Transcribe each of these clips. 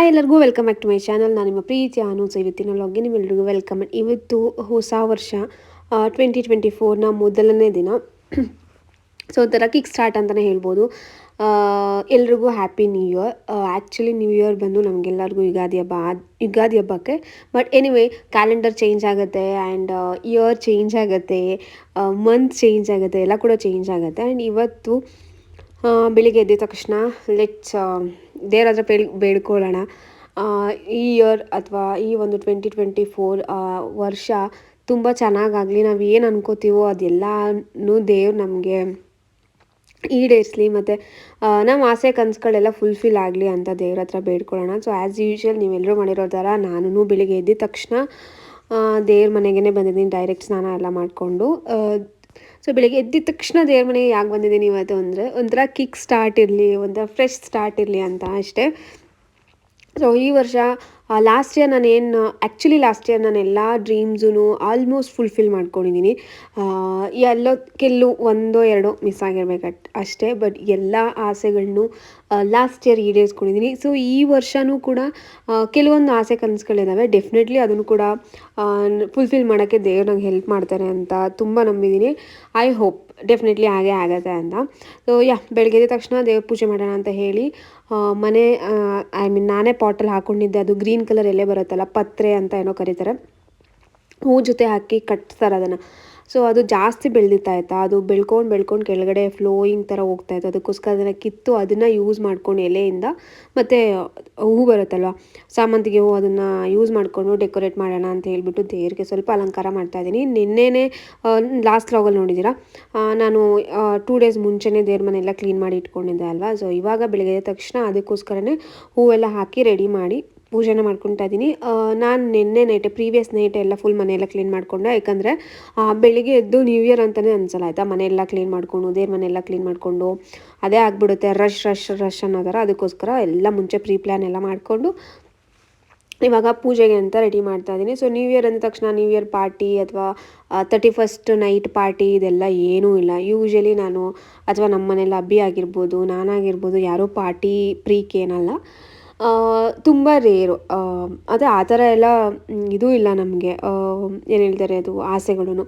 Hi ಎಲ್ಲರಿಗೂ welcome back to my channel ನಾನು ನಿಮ್ಮ ಪ್ರೀತಿ ಅನು. ಇವತ್ತಿನ ಲಾಗಿ ನಿಮ್ಮೆಲ್ಲರಿಗೂ ವೆಲ್ಕಮ್ ಇವತ್ತು ಹೊಸ ವರ್ಷ ಟ್ವೆಂಟಿ ಟ್ವೆಂಟಿ ಫೋರ್ನ ಮೊದಲನೇ ದಿನ. ಸೊ ಒಂಥರ ಕಿಕ್ ಸ್ಟಾರ್ಟ್ ಅಂತಲೇ ಹೇಳ್ಬೋದು ಎಲ್ರಿಗೂ happy new year actually new year ಬಂದು ನಮಗೆಲ್ಲರಿಗೂ ಯುಗಾದಿ ಹಬ್ಬ ಯುಗಾದಿ ಹಬ್ಬಕ್ಕೆ. ಬಟ್ ಎನಿವೇ ಕ್ಯಾಲೆಂಡರ್ ಚೇಂಜ್ ಆಗುತ್ತೆ ಆ್ಯಂಡ್ ಇಯರ್ ಚೇಂಜ್ ಆಗುತ್ತೆ. ಮಂತ್ ಚೇಂಜ್ ಆಗುತ್ತೆ. ಎಲ್ಲ ಕೂಡ ಚೇಂಜ್ ಆಗುತ್ತೆ. ಆ್ಯಂಡ್ ಇವತ್ತು ಬೆಳಿಗ್ಗೆ ಎದ್ದ ತಕ್ಷಣ ಲೆಟ್ಸ್ ದೇವ್ರ ಹತ್ರ ಬೇಳ್ ಬೇಡ್ಕೊಳ್ಳೋಣ ಈ ಇಯರ್ ಅಥವಾ ಈ ಒಂದು ಟ್ವೆಂಟಿ ಟ್ವೆಂಟಿ ಫೋರ್ ವರ್ಷ ತುಂಬ ಚೆನ್ನಾಗಾಗಲಿ. ನಾವು ಏನು ಅನ್ಕೋತೀವೋ ಅದೆಲ್ಲನೂ ದೇವ್ರು ನಮಗೆ ಈಡೇರಿಸಲಿ ಮತ್ತು ನಮ್ಮ ಆಸೆ ಕನಸುಗಳೆಲ್ಲ ಫುಲ್ಫಿಲ್ ಆಗಲಿ ಅಂತ ದೇವ್ರ ಹತ್ರ ಬೇಡ್ಕೊಳ್ಳೋಣ. ಸೊ ಆ್ಯಸ್ ಯೂಶ್ವಲ್ ನೀವೆಲ್ಲರೂ ಮಾಡಿರೋ ಥರ ನಾನು ಬೆಳಿಗ್ಗೆ ಎದ್ದ ತಕ್ಷಣ ದೇವ್ರ ಮನೆಗೇ ಬಂದಿದ್ದೀನಿ. ಡೈರೆಕ್ಟ್ ಸ್ನಾನ ಎಲ್ಲ ಮಾಡಿಕೊಂಡು ಸೊ ಬೆಳಿಗ್ಗೆ ಎದ್ದಿದ ತಕ್ಷಣ ದೇವ್ರ ಮನೆಗೆ ಯಾಕೆ ಬಂದಿದ್ದೀನಿ ಇವತ್ತು ಅಂದರೆ ಒಂಥರ ಕಿಕ್ ಸ್ಟಾರ್ಟ್ ಇರಲಿ, ಒಂಥರ ಫ್ರೆಶ್ ಸ್ಟಾರ್ಟ್ ಇರಲಿ ಅಂತ ಅಷ್ಟೇ. ಸೊ ಈ ವರ್ಷ ಲಾಸ್ಟ್ ಇಯರ್ ನಾನು ಏನು ಆ್ಯಕ್ಚುಲಿ ಲಾಸ್ಟ್ ಇಯರ್ ನಾನು ಎಲ್ಲ ಡ್ರೀಮ್ಸೂ ಆಲ್ಮೋಸ್ಟ್ ಫುಲ್ಫಿಲ್ ಮಾಡ್ಕೊಂಡಿದ್ದೀನಿ ಎಲ್ಲೋ ಕೆಲವು ಒಂದೋ ಎರಡೋ ಮಿಸ್ ಆಗಿರ್ಬೇಕು ಅಷ್ಟೇ ಬಟ್ ಎಲ್ಲ ಆಸೆಗಳನ್ನು ಲಾಸ್ಟ್ ಇಯರ್ ಈಡೇರಿಸ್ಕೊಂಡಿದ್ದೀನಿ ಸೊ ಈ ವರ್ಷವೂ ಕೂಡ ಕೆಲವೊಂದು ಆಸೆ ಕನಸುಗಳಿದ್ದಾವೆ ಡೆಫಿನೆಟ್ಲಿ ಅದನ್ನು ಕೂಡ ಫುಲ್ಫಿಲ್ ಮಾಡೋಕ್ಕೆ ದೇವ್ರು ನಂಗೆ ಹೆಲ್ಪ್ ಮಾಡ್ತಾರೆ ಅಂತ ತುಂಬ ನಂಬಿದ್ದೀನಿ ಐ ಹೋಪ್ ಡೆಫಿನೆಟ್ಲಿ ಹಾಗೆ ಆಗತ್ತೆ ಅಂತ. ಸೊ ಯಾ ಬೆಳಗ್ಗೆ ತಕ್ಷಣ ದೇವ್ರ ಪೂಜೆ ಮಾಡೋಣ ಅಂತ ಹೇಳಿ ಮನೆ ಐ ಮೀನ್ ನಾನೇ ಪಾಟಲ್ಲಿ ಹಾಕೊಂಡಿದ್ದೆ. ಅದು ಗ್ರೀನ್ ಕಲರ್ ಎಲ್ಲೇ ಬರುತ್ತಲ್ಲ, ಪತ್ರೆ ಅಂತ ಏನೋ ಕರೀತಾರೆ. ಹೂ ಜೊತೆ ಹಾಕಿ ಕಟ್ತಾರೆ ಅದನ್ನು. ಸೊ ಅದು ಜಾಸ್ತಿ ಬೆಳೆದಿತ್ತು ಆಯಿತಾ ಅದು ಬೆಳ್ಕೊಂಡು ಬೆಳ್ಕೊಂಡು ಕೆಳಗಡೆ ಫ್ಲೋಯಿಂಗ್ ಥರ ಹೋಗ್ತಾ ಇತ್ತು. ಅದಕ್ಕೋಸ್ಕರ ಅದನ್ನು ಕಿತ್ತು ಅದನ್ನು ಯೂಸ್ ಮಾಡ್ಕೊಂಡು ಎಲೆಯಿಂದ ಮತ್ತು ಹೂ ಬರುತ್ತಲ್ವ? ಸಾಮಂತಿಗೆ ಹೂ ಅದನ್ನು ಯೂಸ್ ಮಾಡಿಕೊಂಡು ಡೆಕೋರೇಟ್ ಮಾಡೋಣ ಅಂತ ಹೇಳಿಬಿಟ್ಟು ದೇವ್ರಿಗೆ ಸ್ವಲ್ಪ ಅಲಂಕಾರ ಮಾಡ್ತಾ ಇದ್ದೀನಿ. ನಿನ್ನೆನೇ ಲಾಸ್ಟ್ ಲಾಗಲ್ಲಿ ನೋಡಿದ್ದೀರಾ? ನಾನು ಟೂ ಡೇಸ್ ಮುಂಚೆನೇ ದೇವ್ರ ಮನೆಯೆಲ್ಲ ಕ್ಲೀನ್ ಮಾಡಿ ಇಟ್ಕೊಂಡಿದ್ದೆ ಅಲ್ವಾ? ಸೊ ಇವಾಗ ಬೆಳಗ್ಗೆ ತಕ್ಷಣ ಅದಕ್ಕೋಸ್ಕರನೇ ಹೂವೆಲ್ಲ ಹಾಕಿ ರೆಡಿ ಮಾಡಿ ಪೂಜೆನ ಮಾಡ್ಕೊತಾ ಇದ್ದೀನಿ ನಾನು ನಿನ್ನೆ ನೈಟ್ ಪ್ರೀವಿಯಸ್ ನೈಟ್ ಎಲ್ಲ ಫುಲ್ ಮನೆಯೆಲ್ಲ ಕ್ಲೀನ್ ಮಾಡಿಕೊಂಡೆ. ಯಾಕಂದರೆ ಬೆಳಿಗ್ಗೆ ಎದ್ದು ನ್ಯೂ ಇಯರ್ ಅಂತಲೇ ಅನ್ಸಲ್ಲ, ಆಯಿತಾ? ಮನೆಯೆಲ್ಲ ಕ್ಲೀನ್ ಮಾಡಿಕೊಂಡು, ದೇವ್ರ ಮನೆಯೆಲ್ಲ ಕ್ಲೀನ್ ಮಾಡಿಕೊಂಡು, ಅದೇ ಆಗಿಬಿಡುತ್ತೆ ರಶ್ ರಶ್ ರಶ್ ಅನ್ನೋದಾರ ಅದಕ್ಕೋಸ್ಕರ ಎಲ್ಲ ಮುಂಚೆ ಪ್ರೀ ಪ್ಲ್ಯಾನ್ ಎಲ್ಲ ಮಾಡಿಕೊಂಡು, ಇವಾಗ ಪೂಜೆಗೆ ಅಂತ ರೆಡಿ ಮಾಡ್ತಾ ಇದ್ದೀನಿ ಸೊ ನ್ಯೂ ಇಯರ್ ಅಂದ ತಕ್ಷಣ ನ್ಯೂ ಇಯರ್ ಪಾರ್ಟಿ ಅಥವಾ ತರ್ಟಿ ಫಸ್ಟ್ ನೈಟ್ ಪಾರ್ಟಿ ಇದೆಲ್ಲ ಏನೂ ಇಲ್ಲ. ಯೂಶಲಿ ನಾನು, ಅಥವಾ ನಮ್ಮ ಮನೇಲಿ ಅಬ್ಬಿ ಆಗಿರ್ಬೋದು, ನಾನಾಗಿರ್ಬೋದು, ಯಾರೂ ಪಾರ್ಟಿ ಪ್ರೀಕ್ ಏನಲ್ಲ. ತುಂಬ ರೇರು. ಅದೇ ಆ ಥರ ಎಲ್ಲ ಇದು ಇಲ್ಲ ನಮಗೆ. ಏನು ಹೇಳ್ತಾರೆ ಅದು ಆಸೆಗಳೂ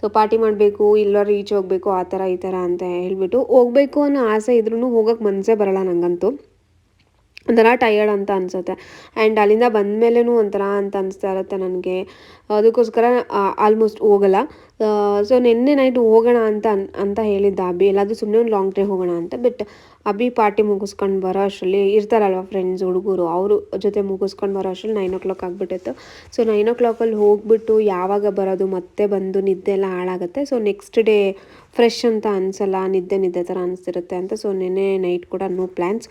ಸೊ ಪಾರ್ಟಿ ಮಾಡಬೇಕು ಇಲ್ಲ ರೀಚ್ ಹೋಗಬೇಕು, ಆ ಥರ ಈ ಥರ ಅಂತ ಹೇಳ್ಬಿಟ್ಟು ಹೋಗಬೇಕು ಅನ್ನೋ ಆಸೆ ಇದ್ರೂ ಹೋಗಕ್ಕೆ ಮನಸ್ಸೇ ಬರಲ್ಲ ನನಗಂತೂ ಒಂಥರ ಟಯರ್ಡ್ ಅಂತ ಅನಿಸುತ್ತೆ. ಆ್ಯಂಡ್ ಅಲ್ಲಿಂದ ಬಂದ ಬಂದಮೇಲೆನೂ ಒಂಥರ ಅಂತ ಅನಿಸ್ತಾ ಇರುತ್ತೆ ನನಗೆ. ಅದಕ್ಕೋಸ್ಕರ ಆಲ್ಮೋಸ್ಟ್ ಹೋಗಲ್ಲ. ಸೊ ನಿನ್ನೆ ನೈಟ್ ಹೋಗೋಣ ಅಂತ ಅನ್- ಅಂತ ಹೇಳಿದ್ದ ಅಬ್ಬಿ ಎಲ್ಲಾದರೂ ಸುಮ್ಮನೆ ಒಂದು ಲಾಂಗ್ ಡ್ರೈವ್ ಹೋಗೋಣ ಅಂತ. ಬಟ್ ಅಬ್ಬಿ ಪಾರ್ಟಿ ಮುಗಿಸ್ಕೊಂಡು ಬರೋ ಅಷ್ಟರಲ್ಲಿ ಇರ್ತಾರಲ್ವ ಫ್ರೆಂಡ್ಸ್ ಹುಡುಗರು. ಅವರು ಜೊತೆ ಮುಗಿಸ್ಕೊಂಡು ಬರೋ ಅಷ್ಟರಲ್ಲಿ ನೈನ್ ಓ ಕ್ಲಾಕ್ ಆಗಿಬಿಟ್ಟಿತ್ತು. ಸೊ ನೈನ್ ಓ ಕ್ಲಾಕಲ್ಲಿ ಹೋಗ್ಬಿಟ್ಟು ಯಾವಾಗ ಬರೋದು, ಮತ್ತೆ ಬಂದು ನಿದ್ದೆ ಎಲ್ಲ ಹಾಳಾಗುತ್ತೆ. ಸೊ ನೆಕ್ಸ್ಟ್ ಡೇ ಫ್ರೆಶ್ ಅಂತ ಅನಿಸಲ್ಲ, ನಿದ್ದೆ ನಿದ್ದೆ ಥರ ಅನಿಸ್ತಿರುತ್ತೆ ಅಂತ. ಸೊ ನಿನ್ನೆ ನೈಟ್ ಕೂಡ ನೋ ಪ್ಲ್ಯಾನ್ಸ್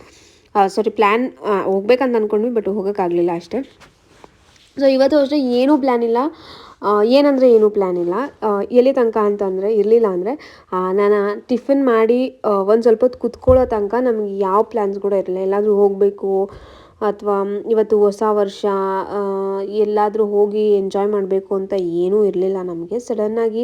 ಸಾರಿ ಪ್ಲ್ಯಾನ್ ಹೋಗ್ಬೇಕಂತ ಅಂದ್ಕೊಂಡ್ವಿ ಬಟ್ ಹೋಗೋಕ್ಕಾಗಲಿಲ್ಲ ಅಷ್ಟೇ. ಸೊ ಇವತ್ತು ಅಷ್ಟೇ ಏನೂ ಪ್ಲ್ಯಾನ್ ಇಲ್ಲ. ಏನಂದರೆ ಏನೂ ಪ್ಲ್ಯಾನ್ ಇಲ್ಲ. ಎಲ್ಲಿ ತನಕ ಅಂತಂದರೆ ಇರಲಿಲ್ಲ ಅಂದರೆ ನಾನು ಟಿಫಿನ್ ಮಾಡಿ ಒಂದು ಸ್ವಲ್ಪ ಹೊತ್ತು ಕುತ್ಕೊಳ್ಳೋ ತನಕ ನಮಗೆ ಯಾವ ಪ್ಲ್ಯಾನ್ಸ್ ಕೂಡ ಇರಲಿಲ್ಲ. ಎಲ್ಲಾದರೂ ಹೋಗಬೇಕು, ಅಥವಾ ಇವತ್ತು ಹೊಸ ವರ್ಷ ಎಲ್ಲಾದರೂ ಹೋಗಿ ಎಂಜಾಯ್ ಮಾಡಬೇಕು ಅಂತ ಏನೂ ಇರಲಿಲ್ಲ ನಮಗೆ. ಸಡನ್ನಾಗಿ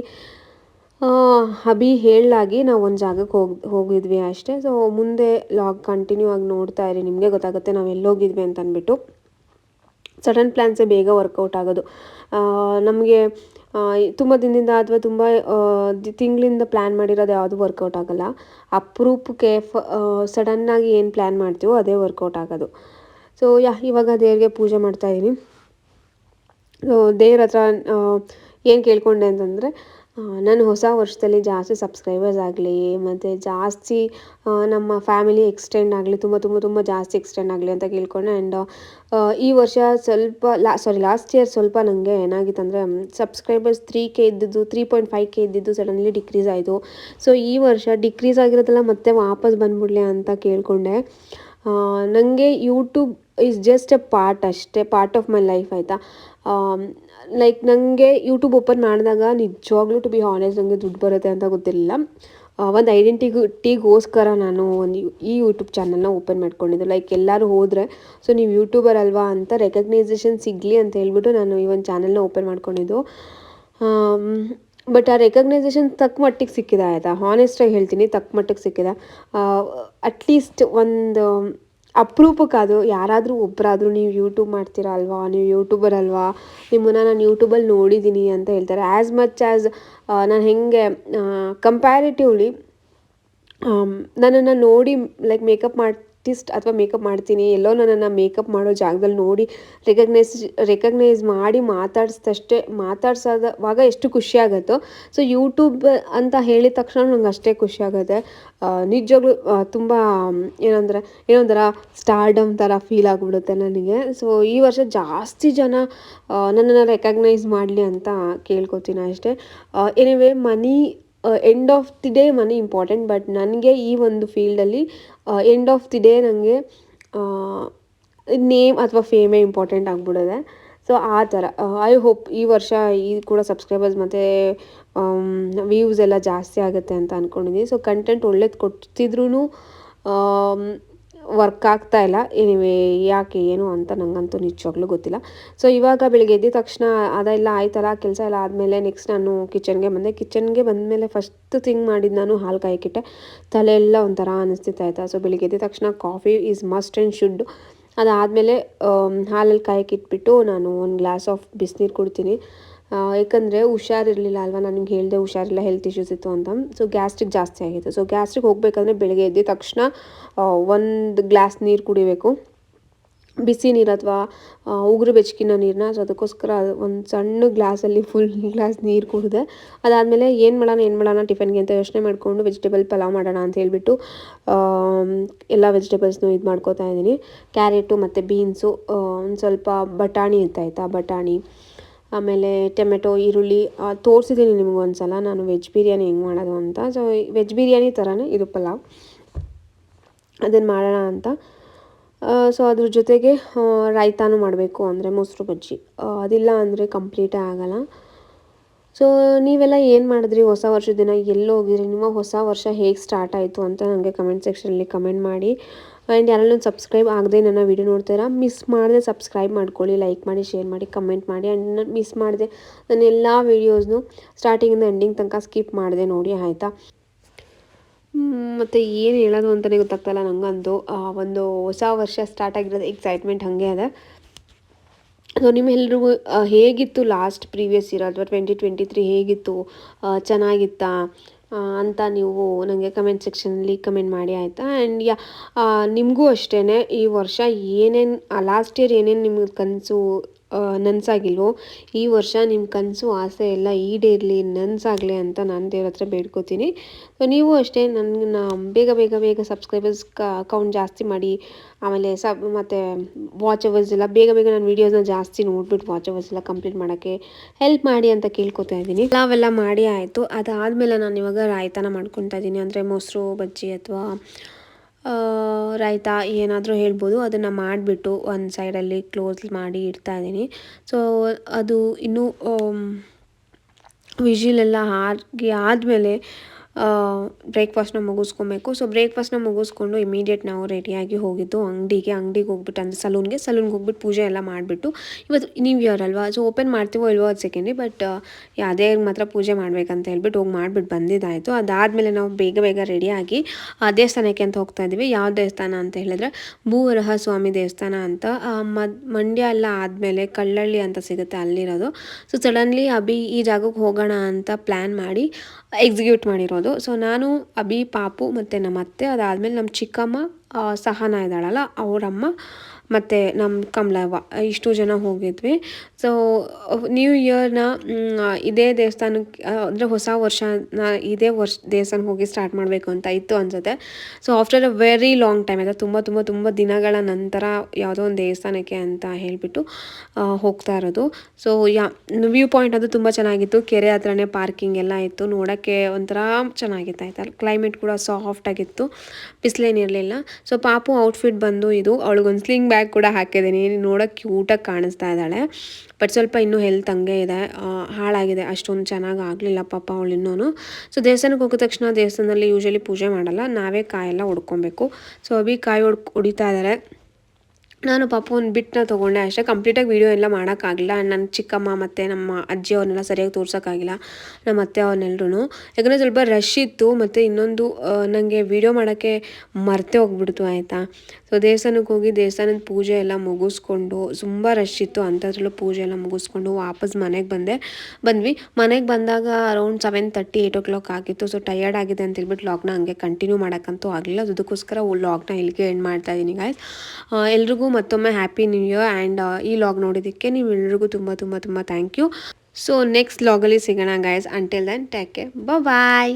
ಅಭಿ ಹೇಳಲಾಗಿ ನಾವು ಒಂದು ಜಾಗಕ್ಕೆ ಹೋಗಿ, ಹೋಗಿದ್ವಿ ಅಷ್ಟೇ. ಸೊ ಮುಂದೆ ಲಾಗ್ ಕಂಟಿನ್ಯೂ ಆಗಿ ನೋಡ್ತಾ ಇರಿ. ನಿಮಗೆ ಗೊತ್ತಾಗುತ್ತೆ ನಾವು ಎಲ್ಲೋಗಿದ್ವಿ ಅಂತ ಅಂದ್ಬಿಟ್ಟು ಸಡನ್ ಪ್ಲ್ಯಾನ್ಸೇ ಬೇಗ ವರ್ಕೌಟ್ ಆಗೋದು. ನಮಗೆ ತುಂಬ ದಿನದಿಂದ ಅಥವಾ ತುಂಬ ತಿಂಗಳಿಂದ ಪ್ಲ್ಯಾನ್ ಮಾಡಿರೋದು ಯಾವುದು ವರ್ಕೌಟ್ ಆಗೋಲ್ಲ. ಅಪರೂಪಕ್ಕೆ ಫ ಸಡನ್ನಾಗಿ ಏನು ಪ್ಲ್ಯಾನ್ ಮಾಡ್ತೀವೋ ಅದೇ ವರ್ಕೌಟ್ ಆಗೋದು. ಸೊ ಯಾ, ಇವಾಗ ದೇವ್ರಿಗೆ ಪೂಜೆ ಮಾಡ್ತಾಯಿದ್ದೀನಿ ಸೊ ದೇವ್ರ ಹತ್ರ ಏನು ಕೇಳ್ಕೊಂಡೆ ಅಂತಂದರೆ ನಾನು ಹೊಸ ವರ್ಷದಲ್ಲಿ ಜಾಸ್ತಿ ಸಬ್ಸ್ಕ್ರೈಬರ್ಸ್ ಆಗಲಿ, ಮತ್ತು ಜಾಸ್ತಿ ನಮ್ಮ ಫ್ಯಾಮಿಲಿ ಎಕ್ಸ್ಟೆಂಡ್ ಆಗಲಿ, ತುಂಬ ತುಂಬ ತುಂಬ ಜಾಸ್ತಿ ಎಕ್ಸ್ಟೆಂಡ್ ಆಗಲಿ ಅಂತ ಕೇಳ್ಕೊಂಡೆ ಆ್ಯಂಡ್ ಈ ವರ್ಷ ಸ್ವಲ್ಪ ಲಾ ಸಾರಿ ಲಾಸ್ಟ್ ಇಯರ್ ಸ್ವಲ್ಪ ನನಗೆ ಏನಾಗಿತ್ತು ಅಂದರೆ ಸಬ್ಸ್ಕ್ರೈಬರ್ಸ್ ತ್ರೀ ಕೆ ಇದ್ದಿದ್ದು ತ್ರೀ ಪಾಯಿಂಟ್ ಫೈವ್ ಕೆ ಇದ್ದಿದ್ದು ಸಡನ್ಲಿ ಡಿಕ್ರೀಸ್ ಆಯಿತು. ಸೊ ಈ ವರ್ಷ ಡಿಕ್ರೀಸ್ ಆಗಿರೋದೆಲ್ಲ ಮತ್ತೆ ವಾಪಸ್ ಬಂದ್ಬಿಡಲಿ ಅಂತ ಕೇಳಿಕೊಂಡೆ. ನನಗೆ YouTube is just a part ಅಷ್ಟೇ ಪಾರ್ಟ್ ಆಫ್ ಮೈ ಲೈಫ್ ಆಯಿತಾ. ಲೈಕ್ ನನಗೆ ಯೂಟ್ಯೂಬ್ ಓಪನ್ ಮಾಡಿದಾಗ ನಿಜವಾಗ್ಲೂ ಟು ಬಿ ಹಾನೆಸ್ಟ್ ನನಗೆ ದುಡ್ಡು ಬರುತ್ತೆ ಅಂತ ಗೊತ್ತಿರಲಿಲ್ಲ. ಒಂದು ಐಡೆಂಟಿಟಿಗೋಸ್ಕರ ನಾನು ಒಂದು ಈ ಯೂಟ್ಯೂಬ್ ಚಾನಲ್ನ ಓಪನ್ ಮಾಡ್ಕೊಂಡಿದ್ದೆ. ಲೈಕ್ ಎಲ್ಲರೂ ಹೋದರೆ ಸೊ ನೀವು ಯೂಟ್ಯೂಬರ್ ಅಲ್ವಾ ಅಂತ ರೆಕಗ್ನೈಸೇಷನ್ ಸಿಗಲಿ ಅಂತ ಹೇಳ್ಬಿಟ್ಟು ನಾನು ಈ ಒಂದು ಚಾನಲ್ನ ಓಪನ್ ಮಾಡ್ಕೊಂಡಿದ್ದು. ಬಟ್ ಆ ರೆಕಗ್ನೈಸೇಷನ್ ತಕ್ಕ ಮಟ್ಟಿಗೆ ಸಿಕ್ಕಿದೆ ಆಯಿತಾ? ಹಾನೆಸ್ಟಾಗಿ ಹೇಳ್ತೀನಿ ತಕ್ಕ ಮಟ್ಟಿಗೆ ಸಿಕ್ಕಿದೆ. ಅಟ್ಲೀಸ್ಟ್ ಒಂದು ಅಪರೂಪಕ್ಕಾದರೂ ಯಾರಾದರೂ ಒಬ್ಬರಾದರೂ ನೀವು ಯೂಟ್ಯೂಬ್ ಮಾಡ್ತೀರಾ ಅಲ್ವಾ ನೀವು ಯೂಟ್ಯೂಬರ್ ಅಲ್ವಾ, ನಿಮ್ಮನ್ನು ನಾನು ಯೂಟ್ಯೂಬಲ್ಲಿ ನೋಡಿದ್ದೀನಿ ಅಂತ ಹೇಳ್ತಾರೆ. ಆ್ಯಸ್ ಮಚ್ ಆ್ಯಸ್ ನಾನು ಹೆಂಗೆ ಕಂಪ್ಯಾರಿಟಿವ್ಲಿ ನನ್ನನ್ನು ನೋಡಿ ಲೈಕ್ ಮೇಕಪ್ ಆರ್ಟಿಸ್ಟ್ ಅಥವಾ ಮೇಕಪ್ ಮಾಡ್ತೀನಿ, ಎಲ್ಲೋ ನನ್ನನ್ನು ಮೇಕಪ್ ಮಾಡೋ ಜಾಗದಲ್ಲಿ ನೋಡಿ ರೆಕಗ್ನೈಸ್ ರೆಕಗ್ನೈಸ್ ಮಾಡಿ ಮಾತಾಡಿಸ್ದಷ್ಟೇ, ಮಾತಾಡ್ಸೋದವಾಗ ಎಷ್ಟು ಖುಷಿ ಆಗುತ್ತೋ. ಸೊ ಯೂಟ್ಯೂಬ್ ಅಂತ ಹೇಳಿದ ತಕ್ಷಣ ನಂಗೆ ಅಷ್ಟೇ ಖುಷಿ ಆಗುತ್ತೆ. ನಿಜವಾಗ್ಲೂ ತುಂಬ, ಏನಂದರೆ, ಏನೊಂಥರ ಸ್ಟಾರ್ಡಮ್ ಥರ ಫೀಲ್ ಆಗಿಬಿಡುತ್ತೆ ನನಗೆ. ಸೊ ಈ ವರ್ಷ ಜಾಸ್ತಿ ಜನ ನನ್ನನ್ನು ರೆಕಗ್ನೈಸ್ ಮಾಡಲಿ ಅಂತ ಕೇಳ್ಕೊತೀನಿ ಅಷ್ಟೇ. Anyway money end of the day money important but ನನಗೆ ಈ ಒಂದು ಫೀಲ್ಡಲ್ಲಿ ಎಂಡ್ ಆಫ್ ದಿ ಡೇ ನನಗೆ ನೇಮ್ ಅಥವಾ ಫೇಮೇ ಇಂಪಾರ್ಟೆಂಟ್ ಆಗಿಬಿಡೋದೆ. ಸೊ ಆ ಥರ. ಐ ಹೋಪ್ ಈ ವರ್ಷ ಈ ಕೂಡ ಸಬ್ಸ್ಕ್ರೈಬರ್ಸ್ ಮತ್ತು ವ್ಯೂಸ್ ಎಲ್ಲ ಜಾಸ್ತಿ ಆಗುತ್ತೆ ಅಂತ ಅಂದ್ಕೊಂಡಿದ್ದೀನಿ ಸೊ ಕಂಟೆಂಟ್ ಒಳ್ಳೇದು ಕೊಡ್ತಿದ್ರೂ ವರ್ಕ್ ಆಗ್ತಾ ಇಲ್ಲ. ಎನಿವೇ ಯಾಕೆ, ಏನು ಅಂತ ನನಗಂತೂ ನಿಜವಾಗ್ಲೂ ಗೊತ್ತಿಲ್ಲ. ಸೊ ಇವಾಗ ಬೆಳಿಗ್ಗೆ ಎದ್ದ ತಕ್ಷಣ ಅದೆಲ್ಲ ಆಯ್ತಲ್ಲ, ಕೆಲಸ ಎಲ್ಲ ಆದಮೇಲೆ ನೆಕ್ಸ್ಟ್ ನಾನು ಕಿಚನ್ಗೆ ಬಂದೆ. ಕಿಚನ್ಗೆ ಬಂದಮೇಲೆ ಫಸ್ಟ್ ಥಿಂಗ್ ಮಾಡಿದ್ದು ನಾನು ಹಾಲು ಕಾಯಕ್ಕಿಟ್ಟೆ ತಲೆ ಎಲ್ಲ ಒಂಥರ ಅನಿಸ್ತಿತ್ತು ಆಯಿತಾ. ಸೊ ಬೆಳಿಗ್ಗೆ ಎದ್ದ ತಕ್ಷಣ coffee is must and should ಅದಾದಮೇಲೆ ಹಾಲಲ್ಲಿ ಕಾಯಕ್ಕಿಟ್ಬಿಟ್ಟು ನಾನು ಒಂದು ಗ್ಲಾಸ್ ಆಫ್ ಬಿಸಿನೀರು ಕುಡ್ತೀನಿ. ಯಾಕಂದರೆ ಹುಷಾರಿರಲಿಲ್ಲ ಅಲ್ವಾ? ನನಗೆ ಹೇಳಿದೆ ಹುಷಾರಿಲ್ಲ ಹೆಲ್ತ್ ಇಶ್ಯೂಸ್ ಇತ್ತು ಅಂತ. ಸೊ ಗ್ಯಾಸ್ಟ್ರಿಕ್ ಜಾಸ್ತಿ ಆಗಿತ್ತು. ಸೊ ಗ್ಯಾಸ್ಟ್ರಿಕ್ ಹೋಗಬೇಕಂದ್ರೆ ಬೆಳಗ್ಗೆ ಎದ್ದ ತಕ್ಷಣ ಒಂದು ಗ್ಲಾಸ್ ನೀರು ಕುಡಿಬೇಕು. ಬಿಸಿ ನೀರು ಅಥವಾ ಉಗುರು ಬೆಚ್ಚಗಿನ ನೀರನ್ನ ಸೊ ಅದಕ್ಕೋಸ್ಕರ ಒಂದು ಸಣ್ಣ ಗ್ಲಾಸಲ್ಲಿ ಫುಲ್ ಗ್ಲಾಸ್ ನೀರು ಕುಡಿದೆ. ಅದಾದಮೇಲೆ ಏನು ಮಾಡೋಣ ಏನು ಮಾಡೋಣ ಟಿಫನ್ಗೆ ಅಂತ ಯೋಚನೆ ಮಾಡಿಕೊಂಡು ವೆಜಿಟೇಬಲ್ ಪಲಾವ್ ಮಾಡೋಣ ಅಂತ ಹೇಳಿಬಿಟ್ಟು ಎಲ್ಲ ವೆಜಿಟೇಬಲ್ಸ್ನು ಇದು ಮಾಡ್ಕೋತಾ ಇದ್ದೀನಿ. ಕ್ಯಾರೆಟು ಮತ್ತು ಬೀನ್ಸು ಒಂದು ಸ್ವಲ್ಪ ಬಟಾಣಿ ಇತ್ತಾಯ್ತಾ ಬಟಾಣಿ. ಆಮೇಲೆ ಟೊಮೆಟೊ, ಈರುಳ್ಳಿ ತೋರಿಸಿದ್ದೀನಿ ನಿಮ್ಗೆ ಸಲ ನಾನು ವೆಜ್ ಬಿರಿಯಾನಿ ಹೆಂಗೆ ಮಾಡೋದು ಅಂತ. ಸೊ ವೆಜ್ ಬಿರಿಯಾನಿ ಥರನೇ ಇದು ಪಲಾವ್. ಅದನ್ನು ಮಾಡೋಣ ಅಂತ. ಸೊ ಅದ್ರ ಜೊತೆಗೆ ರಾಯ್ತಾನು ಮಾಡಬೇಕು ಅಂದರೆ ಮೊಸರು ಬಜ್ಜಿ. ಅದಿಲ್ಲ ಅಂದರೆ ಕಂಪ್ಲೀಟೇ ಆಗೋಲ್ಲ. ಸೊ ನೀವೆಲ್ಲ ಏನು ಮಾಡಿದ್ರಿ ಹೊಸ ವರ್ಷದ ದಿನ? ಎಲ್ಲಿ ಹೋಗಿದ್ರಿ ನಿಮ್ಮ ಹೊಸ ವರ್ಷ ಹೇಗೆ ಸ್ಟಾರ್ಟ್ ಆಯಿತು ಅಂತ ನನಗೆ ಕಮೆಂಟ್ ಸೆಕ್ಷನಲ್ಲಿ ಕಮೆಂಟ್ ಮಾಡಿ. ಆ್ಯಂಡ್ ಯಾರಲ್ಲೂ ಸಬ್ಸ್ಕ್ರೈಬ್ ಆಗದೆ ನನ್ನ ವೀಡಿಯೋ ನೋಡ್ತೀರಾ ಮಿಸ್ ಮಾಡದೆ ಸಬ್ಸ್ಕ್ರೈಬ್ ಮಾಡ್ಕೊಳ್ಳಿ ಲೈಕ್ ಮಾಡಿ ಶೇರ್ ಮಾಡಿ ಕಮೆಂಟ್ ಮಾಡಿ. ಆ್ಯಂಡ್ ಮಿಸ್ ಮಾಡಿದೆ ನನ್ನ ಎಲ್ಲ ವೀಡಿಯೋಸ್ನು ಸ್ಟಾರ್ಟಿಂಗಿಂದ ಎಂಡಿಂಗ್ ತನಕ ಸ್ಕಿಪ್ ಮಾಡಿದೆ ನೋಡಿ, ಆಯಿತಾ? ಮತ್ತು ಏನು ಹೇಳೋದು ಅಂತಲೇ ಗೊತ್ತಾಗ್ತಾಯಿಲ್ಲ ನನಗಂತೂ ಒಂದು ಹೊಸ ವರ್ಷ ಸ್ಟಾರ್ಟ್ ಆಗಿರೋದು ಎಕ್ಸೈಟ್ಮೆಂಟ್ ಹಾಗೆ ಅದ. ಸೊ ನಿಮ್ಮೆಲ್ರಿಗೂ ಹೇಗಿತ್ತು ಲಾಸ್ಟ್ ಪ್ರೀವಿಯಸ್ ಇಯರ್ ಅಥವಾ ಟ್ವೆಂಟಿ ಟ್ವೆಂಟಿ ತ್ರೀ ಹೇಗಿತ್ತು ಚೆನ್ನಾಗಿತ್ತಾ? ಅಂತ ನೀವು ನನಗೆ ಕಮೆಂಟ್ ಸೆಕ್ಷನಲ್ಲಿ ಕಮೆಂಟ್ ಮಾಡಿ ಆಯಿತಾ? ಆ್ಯಂಡ್ ಯಾ ನಿಮಗೂ ಅಷ್ಟೇ ಈ ವರ್ಷ ಏನೇನು ಲಾಸ್ಟ್ ಇಯರ್ ಏನೇನು ನಿಮ್ಗೆ ಕನಸು ನನಸಾಗಿಲ್ವೋ? ಈ ವರ್ಷ ನಿಮ್ಮ ಕನಸು, ಆಸೆ ಎಲ್ಲ ಈಡೇರಲಿ, ನನಸಾಗಲಿ ಅಂತ ನಾನು ದೇವ್ರ ಹತ್ರ ಬೇಡ್ಕೋತೀನಿ. ಸೊ ನೀವು ಅಷ್ಟೇ ನನ್ನ ಬೇಗ ಬೇಗ ಬೇಗ ಸಬ್ಸ್ಕ್ರೈಬರ್ಸ್ ಅಕೌಂಟ್ ಜಾಸ್ತಿ ಮಾಡಿ, ಆಮೇಲೆ ಸಬ್ ಮತ್ತು ವಾಚ್ ಅವರ್ಸ್ ಎಲ್ಲ ಬೇಗ ಬೇಗ ನಾನು ವೀಡಿಯೋಸ್ನ ಜಾಸ್ತಿ ನೋಡ್ಬಿಟ್ಟು ವಾಚ್ ಅವರ್ಸ್ ಎಲ್ಲ ಕಂಪ್ಲೀಟ್ ಮಾಡೋಕ್ಕೆ ಹೆಲ್ಪ್ ಮಾಡಿ ಅಂತ ಕೇಳ್ಕೊತಾ ಇದ್ದೀನಿ. ನಾವೆಲ್ಲ ಮಾಡಿ ಆಯಿತು. ಅದಾದಮೇಲೆ ನಾನು ಇವಾಗ ರಾಯ್ತಾನ ಮಾಡ್ಕೊತಾ ಇದ್ದೀನಿ. ಅಂದರೆ ಮೊಸರು, ಬಜ್ಜಿ ಅಥವಾ ರಾಯ್ತಾ ಏನಾದರೂ ಹೇಳ್ಬೋದು, ಅದನ್ನು ಮಾಡಿಬಿಟ್ಟು ಒಂದು ಸೈಡಲ್ಲಿ ಕ್ಲೋಸ್ ಮಾಡಿ ಇಡ್ತಾ ಇದ್ದೀನಿ. ಸೊ ಅದು ಇನ್ನೂ ವಿಷಿಲೆಲ್ಲ ಆಗಿ ಆದಮೇಲೆ ಬ್ರೇಕ್ಫಾಸ್ಟ್ನ ಮುಗಿಸ್ಕೊಬೇಕು. ಸೊ ಬ್ರೇಕ್ಫಾಸ್ಟ್ನ ಮುಗಿಸ್ಕೊಂಡು ಇಮಿಡಿಯೇಟ್ ನಾವು ರೆಡಿಯಾಗಿ ಹೋಗಿದ್ದು ಅಂಗಡಿಗೆ ಅಂಗಡಿಗೆ ಹೋಗ್ಬಿಟ್ಟು ಅಂದರೆ ಸಲೂನ್ಗೆ. ಸಲೂನ್ಗೆ ಹೋಗ್ಬಿಟ್ಟು ಪೂಜೆ ಎಲ್ಲ ಮಾಡಿಬಿಟ್ಟು, ಇವತ್ತು ನೀವು ಇಯರ್ ಅಲ್ವಾ? ಸೊ ಓಪನ್ ಮಾಡ್ತೀವೋ ಇಲ್ವೋ ಅದು ಸೆಕೆಂಡ್ರಿ ಬಟ್ ಯಾವುದೇ ಮಾತ್ರ ಪೂಜೆ ಮಾಡಬೇಕಂತ ಹೇಳ್ಬಿಟ್ಟು ಹೋಗಿ ಮಾಡಿಬಿಟ್ಟು ಬಂದಿದ್ದಾಯಿತು. ಅದಾದಮೇಲೆ ನಾವು ಬೇಗ ಬೇಗ ರೆಡಿಯಾಗಿ ಆ, ದೇವಸ್ಥಾನಕ್ಕೆ ಅಂತ ಹೋಗ್ತಾ ಇದ್ದೀವಿ. ಯಾವ ದೇವಸ್ಥಾನ ಅಂತ ಹೇಳಿದ್ರೆ ಭೂವರಹ ಸ್ವಾಮಿ ದೇವಸ್ಥಾನ ಅಂತ ಮಂಡ್ಯ ಎಲ್ಲ ಆದಮೇಲೆ ಕಳ್ಳಳ್ಳಿ ಅಂತ ಸಿಗುತ್ತೆ ಅಲ್ಲಿರೋದು. ಸೊ ಸಡನ್ಲಿ ಅಭಿ ಈ ಜಾಗಕ್ಕೆ ಹೋಗೋಣ ಅಂತ ಪ್ಲ್ಯಾನ್ ಮಾಡಿ ಎಕ್ಸಿಕ್ಯೂಟ್ ಮಾಡಿರೋದು. ಸೊ ನಾನು ಅಭಿ ಪಾಪು ಮತ್ತು ನಮ್ಮ ಅತ್ತೆ ಅದಾದಮೇಲೆ ನಮ್ಮ ಚಿಕ್ಕಮ್ಮ ಸಹನ ಇದ್ದಾಳಲ್ಲ ಅವರಮ್ಮ ಮತ್ತು ನಮ್ಮ ಕಮಲವ್ವ ಇಷ್ಟು ಜನ ಹೋಗಿದ್ವಿ. ಸೊ ನ್ಯೂ ಇಯರ್ನ ಇದೇ ದೇವಸ್ಥಾನಕ್ಕೆ ಅಂದರೆ ಹೊಸ ವರ್ಷನ, ಇದೇ ವರ್ಷ ದೇವಸ್ಥಾನಕ್ಕೆ ಹೋಗಿ ಸ್ಟಾರ್ಟ್ ಮಾಡಬೇಕು ಅಂತ ಇತ್ತು ಅನಿಸುತ್ತೆ. So after a very long time ಆಯಿತಾ ತುಂಬ ತುಂಬ ತುಂಬ ದಿನಗಳ ನಂತರ ಯಾವುದೋ ಒಂದು ದೇವಸ್ಥಾನಕ್ಕೆ ಅಂತ ಹೇಳಿಬಿಟ್ಟು ಹೋಗ್ತಾ ಇರೋದು. ಸೊ ಯಾ, ವ್ಯೂ ಪಾಯಿಂಟ್ ಅದು ತುಂಬ ಚೆನ್ನಾಗಿತ್ತು. ಕೆರೆ ಹತ್ರನೇ ಪಾರ್ಕಿಂಗ್ ಎಲ್ಲ ಇತ್ತು. ನೋಡೋಕ್ಕೆ ಒಂಥರ ಚೆನ್ನಾಗಿತ್ತು ಆಯಿತಾ. ಕ್ಲೈಮೇಟ್ ಕೂಡ ಸಾಫ್ಟಾಗಿತ್ತು ಬಿಸಿಲೇನಿರಲಿಲ್ಲ ಸೊ ಪಾಪು ಔಟ್ಫಿಟ್ ಬಂದು ಇದು, ಅವಳಿಗೊಂದು ಸ್ಲಿಂಗ್ ಬ್ಯಾಗ್ ಕೂಡ ಹಾಕಿದ್ದೀನಿ. ನೋಡೋಕ್ಕೆ ಕ್ಯೂಟಾಗಿ ಕಾಣಿಸ್ತಾ ಇದ್ದಾಳೆ. ಬಟ್ ಸ್ವಲ್ಪ ಇನ್ನೂ ಹೆಲ್ತ್ ಹಂಗೆ ಇದೆ. ಹಾಳಾಗಿದೆ. ಅಷ್ಟೊಂದು ಚೆನ್ನಾಗಿ ಆಗಲಿಲ್ಲ ಪಾಪ ಅವಳು ಇನ್ನೂ ಸೊ ದೇವಸ್ಥಾನಕ್ಕೆ ಹೋಗಿದ ತಕ್ಷಣ ದೇವಸ್ಥಾನದಲ್ಲಿ ಯೂಶ್ವಲಿ ಪೂಜೆ ಮಾಡಲ್ಲ. ನಾವೇ ಕಾಯೆಲ್ಲ ಹೊಡ್ಕೊಬೇಕು ಸೊ ಅಭಿ ಕಾಯಿ ಹೊಡ್ ಹೊಡಿತಾ ಇದ್ದಾರೆ ನಾನು ಒಂದು ಬಿಟ್ಟನ್ನ ತೊಗೊಂಡೆ. ಅಷ್ಟೇ ಕಂಪ್ಲೀಟಾಗಿ ವೀಡಿಯೋ ಎಲ್ಲ ಮಾಡೋಕ್ಕಾಗಿಲ್ಲ. ನನ್ನ ಚಿಕ್ಕಮ್ಮ ಮತ್ತು ನಮ್ಮ ಅಜ್ಜಿ ಅವ್ರನ್ನೆಲ್ಲ ಸರಿಯಾಗಿ ತೋರ್ಸೋಕ್ಕಾಗಿಲ್ಲ. ನಮ್ಮ ಅತ್ತೆ ಅವ್ರನ್ನೆಲ್ಲರೂ ಯಾಕಂದರೆ ಸ್ವಲ್ಪ ರಶ್ ಇತ್ತು. ಮತ್ತು ಇನ್ನೊಂದು ನನಗೆ ವೀಡಿಯೋ ಮಾಡೋಕ್ಕೆ ಮರ್ತೆ ಹೋಗ್ಬಿಡ್ತು, ಆಯಿತಾ? ಸೊ ದೇವಸ್ಥಾನಕ್ಕೆ ಹೋಗಿ ದೇವಸ್ಥಾನದ ಪೂಜೆ ಎಲ್ಲ ಮುಗಿಸ್ಕೊಂಡು, ತುಂಬ ರಶ್ ಇತ್ತು. ಅಂಥದ್ರಲ್ಲೂ ಪೂಜೆ ಎಲ್ಲ ಮುಗಿಸ್ಕೊಂಡು ವಾಪಸ್ ಮನೆಗೆ ಬಂದೆ. ಬಂದ್ವಿ. ಮನೆಗೆ ಬಂದಾಗ around seven thirty eight o'clock ಆಗಿತ್ತು. ಸೊ ಟಯರ್ಡ್ ಆಗಿದೆ ಅಂತ ಹೇಳ್ಬಿಟ್ಟು ಲಾಗ್ನ ಹಂಗೆ ಕಂಟಿನ್ಯೂ ಮಾಡೋಕ್ಕಂತೂ ಆಗಲಿಲ್ಲ. ಅದಕ್ಕೋಸ್ಕರ ಲಾಗ್ನ ಇಲ್ಲಿಗೆ ಎಂಡ್ ಮಾಡ್ತಾ ಇದ್ದೀನಿ ಗಾಯ್ಸ್ ಎಲ್ರಿಗೂ ಮತ್ತೊಮ್ಮೆ ಹ್ಯಾಪಿ ನ್ಯೂ ಇಯರ್ ಆ್ಯಂಡ್ ಈ ಲಾಗ್ ನೋಡಿದ್ದಕ್ಕೆ ನೀವು ಎಲ್ರಿಗೂ ತುಂಬ ತುಂಬ ತುಂಬ ಥ್ಯಾಂಕ್ ಯು ಸೊ ನೆಕ್ಸ್ಟ್ ಲಾಗಲ್ಲಿ ಸಿಗೋಣ guys until then take care bye